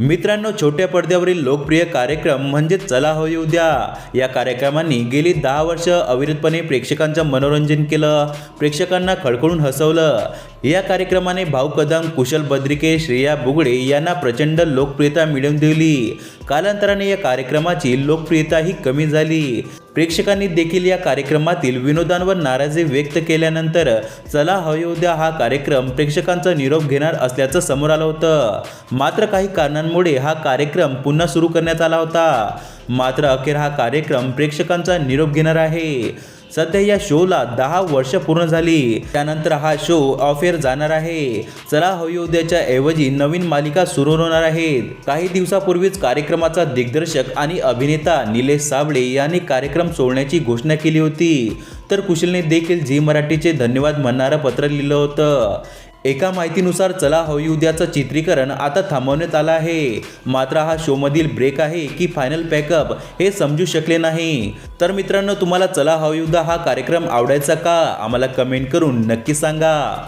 मित्रांनो छोट्या पडद्यावरील लोकप्रिय कार्यक्रम म्हणजे चला हवी उद्या. या कार्यक्रमांनी गेली दहा वर्ष अविरतपणे प्रेक्षकांचं मनोरंजन केलं. प्रेक्षकांना खळखळून हसवलं. या कार्यक्रमाने भाऊ कदम कुशल बद्रिके श्रेया बुगडे यांना प्रचंड लोकप्रियता मिळवून दिली. कालांतराने या कार्यक्रमाची लोकप्रियताही कमी झाली. प्रेक्षकांनी देखील या कार्यक्रमातील विनोदांवर नाराजी व्यक्त केल्यानंतर चला हवे उद्या हा कार्यक्रम प्रेक्षकांचा निरोप घेणार असल्याचं समोर आलं होतं. मात्र काही कारणांमुळे हा कार्यक्रम पुन्हा सुरू करण्यात आला होता. मात्र अखेर हा कार्यक्रम प्रेक्षकांचा निरोप घेणार आहे. सध्या या शोला दहा वर्ष पूर्ण झाली. त्यानंतर हा शो ऑफ एअर जाणार आहे. चला हवी उद्याच्या ऐवजी नवीन मालिका सुरू होणार आहेत. काही दिवसापूर्वीच कार्यक्रमाचा दिग्दर्शक आणि अभिनेता निलेश साबळे यांनी कार्यक्रम सोडण्याची घोषणा केली होती. तर कुशलने देखील झी मराठीचे धन्यवाद म्हणणारं पत्र लिहिलं होतं. एका माहितीनुसार चला हो, हवी उद्याचं चित्रीकरण आता थांबवण्यात आलं आहे. मात्र हा शोमधील ब्रेक आहे की फायनल पॅकअप हे समजू शकले नाही. तर मित्रांनो तुम्हाला चला हो, हवी उद्या हा कार्यक्रम आवडायचा का? आम्हाला कमेंट करून नक्की सांगा.